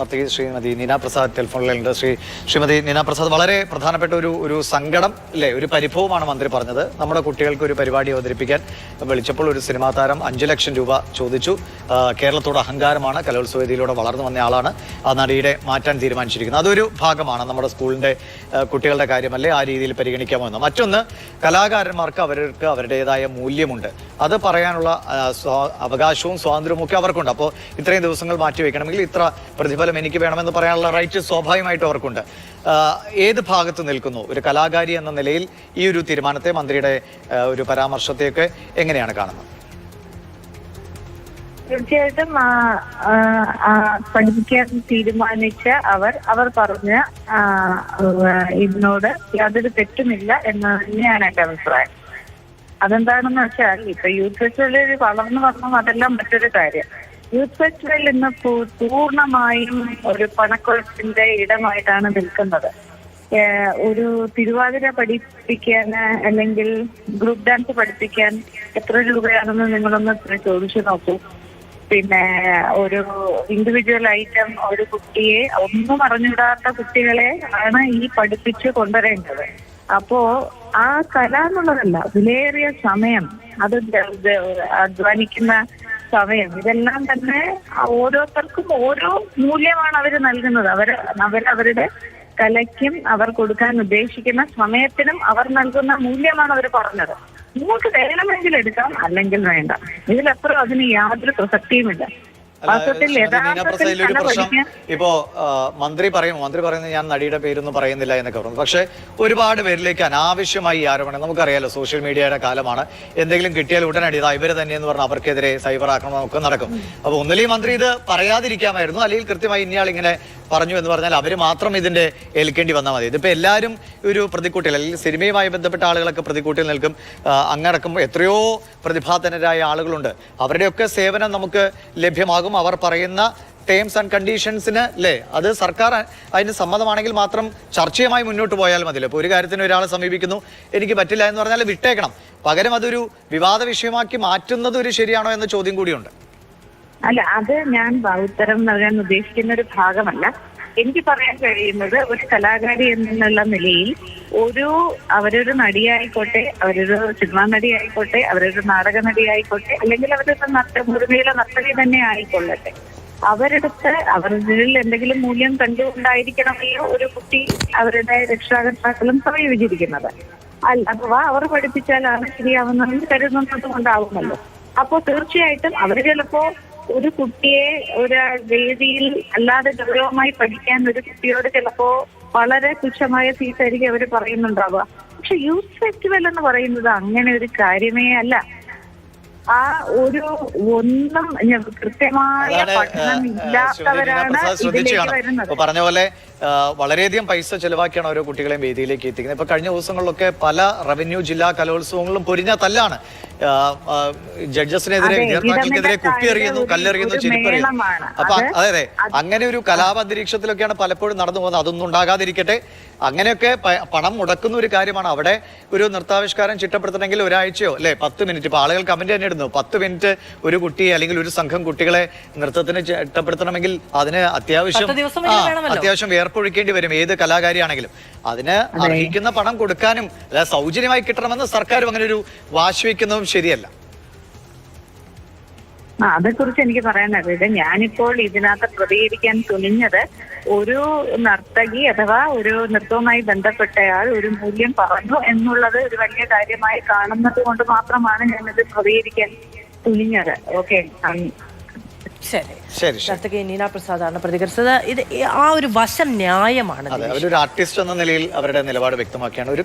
നർത്തകി ശ്രീമതി നീന പ്രസാദ് ടെലിഫോണിലുണ്ട് ശ്രീ ശ്രീമതി നീന പ്രസാദ്. വളരെ പ്രധാനപ്പെട്ട ഒരു ഒരു സങ്കടം അല്ലേ? ഒരു പരിഭവമാണ് മന്ത്രി പറഞ്ഞത്. നമ്മുടെ കുട്ടികൾക്ക് ഒരു പരിപാടി അവതരിപ്പിക്കാൻ വിളിച്ചപ്പോൾ ഒരു സിനിമാ താരം അഞ്ചു ലക്ഷം രൂപ ചോദിച്ചു. കേരളത്തോട് അഹങ്കാരമാണ് കലോത്സവ വേദിയിലൂടെ വളർന്നു വന്ന ആളാണ്. ആ നടിയുടെ മാറ്റാൻ തീരുമാനിച്ചിരിക്കുന്നത് അതൊരു ഭാഗമാണ് നമ്മുടെ സ്കൂളിന്റെ കുട്ടികളുടെ കാര്യമല്ലേ? ആ രീതിയിൽ പരിഗണിക്കാമോ എന്ന്. മറ്റൊന്ന് കലാകാരന്മാർക്ക് അവർക്ക് അവരുടേതായ മൂല്യമുണ്ട്. അത് പറയാനുള്ള അവകാശവും സ്വാതന്ത്ര്യവും ഒക്കെ അവർക്കുണ്ട്. അപ്പോൾ ഇത്രയും ദിവസങ്ങൾ മാറ്റിവെക്കണമെങ്കിൽ ഇത്ര പ്രതിഫലം എനിക്ക് വേണമെന്ന് പറയാനുള്ള റൈറ്റ് സ്വാഭാവികമായിട്ട് അവർക്കുണ്ട്. ഏത് ഭാഗത്ത് നിൽക്കുന്നു? ഒരു കലാകാരി എന്ന നിലയിൽ ഈ ഒരു തീരുമാനത്തെ മന്ത്രിയുടെ ഒരു പരാമർശത്തെയൊക്കെ എങ്ങനെയാണ് കാണുന്നത്? തീർച്ചയായിട്ടും പഠിപ്പിക്കാൻ തീരുമാനിച്ച അവർ അവർ പറഞ്ഞ ഇതിനോട് യാതൊരു തെറ്റുമില്ല എന്ന് തന്നെയാണ് എന്റെ അഭിപ്രായം. അതെന്താണെന്ന് വെച്ചാൽ ഇപ്പൊ യൂത്ത് ഫെസ്റ്റിവലിൽ വളർന്നു വന്നു അതെല്ലാം മറ്റൊരു കാര്യം. യൂത്ത് ഫെസ്റ്റിവൽ ഇന്ന് പൂർണമായും ഒരു പണക്കുഴപ്പിന്റെ ഇടമായിട്ടാണ് നിൽക്കുന്നത്. ഒരു തിരുവാതിര പഠിപ്പിക്കാൻ അല്ലെങ്കിൽ ഗ്രൂപ്പ് ഡാൻസ് പഠിപ്പിക്കാൻ എത്ര രൂപയാണെന്ന് നിങ്ങളൊന്ന് ചോദിച്ചു നോക്കൂ. പിന്നെ ഒരു ഇൻഡിവിജ്വൽ ഐറ്റം ഒരു കുട്ടിയെ ഒന്നും അറിഞ്ഞിടാത്ത കുട്ടികളെ ആണ് ഈ പഠിപ്പിച്ച് കൊണ്ടുവരേണ്ടത്. അപ്പോ ആ കല എന്നുള്ളതല്ല വിലയേറിയ സമയം. അത് അധ്വാനിക്കുന്ന സമയം. ഇതെല്ലാം തന്നെ ഓരോരുത്തർക്കും ഓരോ മൂല്യമാണ് അവർ നൽകുന്നത്. അവർ അവർ അവരുടെ കലയ്ക്കും അവർ കൊടുക്കാൻ ഉദ്ദേശിക്കുന്ന സമയത്തിനും അവർ നൽകുന്ന മൂല്യമാണ് അവർ പറഞ്ഞത്. നിങ്ങൾക്ക് വേണമെങ്കിൽ എടുക്കാം അല്ലെങ്കിൽ വേണ്ട. ഇതിലപ്പുറം അതിന് യാതൊരു പ്രസക്തിയുമില്ല. ഒരു പ്രശ്നം ഇപ്പോ മന്ത്രി പറയും മന്ത്രി പറയുന്നത് ഞാൻ നടിയുടെ പേരൊന്നും പറയുന്നില്ല എന്നൊക്കെ പറഞ്ഞു. പക്ഷെ ഒരുപാട് പേരിലേക്ക് അനാവശ്യമായി ആരോപണം നമുക്കറിയാലോ സോഷ്യൽ മീഡിയയുടെ കാലമാണ്. എന്തെങ്കിലും കിട്ടിയാൽ ഉടനടി ഇതാ ഇവർ തന്നെ എന്ന് പറഞ്ഞാൽ അവർക്കെതിരെ സൈബർ ആക്രമണം ഒക്കെ നടക്കും അപ്പൊ ഒന്നിലെ മന്ത്രി ഇത് പറയാതിരിക്കാമായിരുന്നു അല്ലെങ്കിൽ കൃത്യമായി ഇനിയാൾ ഇങ്ങനെ പറഞ്ഞു എന്ന് പറഞ്ഞാൽ അവർ മാത്രം ഇതിന്റെ ഏൽക്കേണ്ടി വന്നാൽ മതി. ഇതിപ്പോൾ എല്ലാവരും ഒരു പ്രതിക്കൂട്ടിൽ അല്ലെങ്കിൽ സിനിമയുമായി ബന്ധപ്പെട്ട ആളുകളൊക്കെ പ്രതിക്കൂട്ടിൽ നിൽക്കും. അങ്ങടക്കം എത്രയോ പ്രതിഭാധനരായ ആളുകളുണ്ട്. അവരുടെയൊക്കെ സേവനം നമുക്ക് ലഭ്യമാകും. അവർ പറയുന്ന ടേംസ് ആൻഡ് കണ്ടീഷൻസിന് അല്ലേ അത് സർക്കാർ അതിന് സമ്മതമാണെങ്കിൽ മാത്രം ചർച്ചയുമായി മുന്നോട്ട് പോയാൽ മതിയല്ലോ? ഇപ്പോൾ ഒരു കാര്യത്തിന് ഒരാളെ സമീപിക്കുന്നു എനിക്ക് പറ്റില്ല എന്ന് പറഞ്ഞാൽ വിട്ടേക്കണം. പകരം അതൊരു വിവാദ വിഷയമാക്കി മാറ്റുന്നത് ഒരു ശരിയാണോ എന്ന ചോദ്യം കൂടിയുണ്ട്. അല്ല അത് ഞാൻ ഉത്തരം നൽകാൻ ഉദ്ദേശിക്കുന്ന ഒരു ഭാഗമല്ല. എനിക്ക് പറയാൻ കഴിയുന്നത് ഒരു കലാകാരി എന്നുള്ള നിലയിൽ ഒരു അവരൊരു നടിയായിക്കോട്ടെ അവരൊരു സിനിമാ നടിയായിക്കോട്ടെ അവരൊരു നാടക നടിയായിക്കോട്ടെ അല്ലെങ്കിൽ അവരൊരു നർത്ത മുറിമയിലെ നർത്തകി തന്നെ ആയിക്കൊള്ളട്ടെ. അവരെടുത്ത് അവരിൽ എന്തെങ്കിലും മൂല്യം കണ്ടുകൊണ്ടായിരിക്കണമല്ലോ ഒരു കുട്ടി അവരുടെ രക്ഷാകർത്താക്കളും സമീപിച്ചിരിക്കുന്നത് അല്ല അഥവാ അവർ പഠിപ്പിച്ചാലാണ് ശരിയാവുന്നതെന്ന് കരുതുന്നത് കൊണ്ടാവുമല്ലോ അപ്പോൾ തീർച്ചയായിട്ടും അവർ ചിലപ്പോ ഒരു കുട്ടിയെ ഒരു വേദിയിൽ അല്ലാതെ ഗൗരവമായി പഠിക്കാൻ ഒരു കുട്ടിയോട് ചിലപ്പോ വളരെ തുച്ഛമായ ഫീസായിരിക്കും അവർ പറയുന്നുണ്ടാവുക. പക്ഷെ യൂത്ത് ഫെസ്റ്റിവൽ എന്ന് പറയുന്നത് അങ്ങനെ ഒരു കാര്യമേ അല്ല. ആ ഒരു ഒന്നും കൃത്യമായ പഠനം ഇല്ലാത്തവരാണ് ഇതിലേക്ക് വരുന്നത്. പറഞ്ഞ പോലെ വളരെയധികം പൈസ ചെലവാക്കിയാണ് ഓരോ കുട്ടികളെയും വേദിയിലേക്ക് എത്തിക്കുന്നത്. ഇപ്പൊ കഴിഞ്ഞ ദിവസങ്ങളിലൊക്കെ പല റവന്യൂ ജില്ലാ കലോത്സവങ്ങളും പൊരിഞ്ഞ തല്ലാണ്. ജഡ്ജസിനെതിരെ ഇടനില കുപ്പിയെറിയുന്നു കല്ലെറിയുന്നു ചെരുപ്പെറിയുന്നു. അപ്പൊ അത് അതെ അങ്ങനെ ഒരു കലാപന്തരീക്ഷത്തിലൊക്കെയാണ് പലപ്പോഴും നടന്നു പോകുന്നത്. അതൊന്നും ഉണ്ടാകാതിരിക്കട്ടെ. അങ്ങനെയൊക്കെ പണം മുടക്കുന്ന ഒരു കാര്യമാണ്. അവിടെ ഒരു നൃത്താവിഷ്കാരം ചിട്ടപ്പെടുത്തണമെങ്കിൽ ഒരാഴ്ചയോ അല്ലെ പത്ത് മിനിറ്റ്. ഇപ്പൊ ആളുകൾ കമന്റ് തന്നെ ഇടുന്നു. പത്ത് മിനിറ്റ് ഒരു കുട്ടിയെ അല്ലെങ്കിൽ ഒരു സംഘം കുട്ടികളെ നൃത്തത്തിന് ചിട്ടപ്പെടുത്തണമെങ്കിൽ അതിന് അത്യാവശ്യം അത്യാവശ്യം വേർപ്പൊഴിക്കേണ്ടി വരും ഏത് കലാകാരിയാണെങ്കിലും. അതിന് അർഹിക്കുന്ന പണം കൊടുക്കാനും അല്ല സൗജന്യമായി കിട്ടണമെന്ന് സർക്കാരും അങ്ങനെ ഒരു വാശി വയ്ക്കുന്നതും ശരിയല്ല. അതെക്കുറിച്ച് എനിക്ക് പറയാനറിയില്ല ഞാനിപ്പോൾ ഇതിനകത്ത് പ്രതികരിക്കാൻ തുനിഞ്ഞത് ഒരു നർത്തകി അഥവാ ഒരു നൃത്തവുമായി ബന്ധപ്പെട്ടയാൾ ഒരു മൂല്യം പറഞ്ഞു എന്നുള്ളത് ഒരു വലിയ കാര്യമായി കാണുന്നത് കൊണ്ട് മാത്രമാണ് ഞാനിത് പ്രതികരിക്കാൻ തുനിഞ്ഞത്. ഓക്കെ ശരി. ശരി ശരി. നർത്തകി നീന പ്രസാദാണ് പ്രതികരിച്ചത്. ഇത് ആ ഒരു വശം ന്യായമാണ് ഒരു ആർട്ടിസ്റ്റ് എന്ന നിലയിൽ അവരുടെ നിലപാട് വ്യക്തമാക്കിയാണ്. ഒരു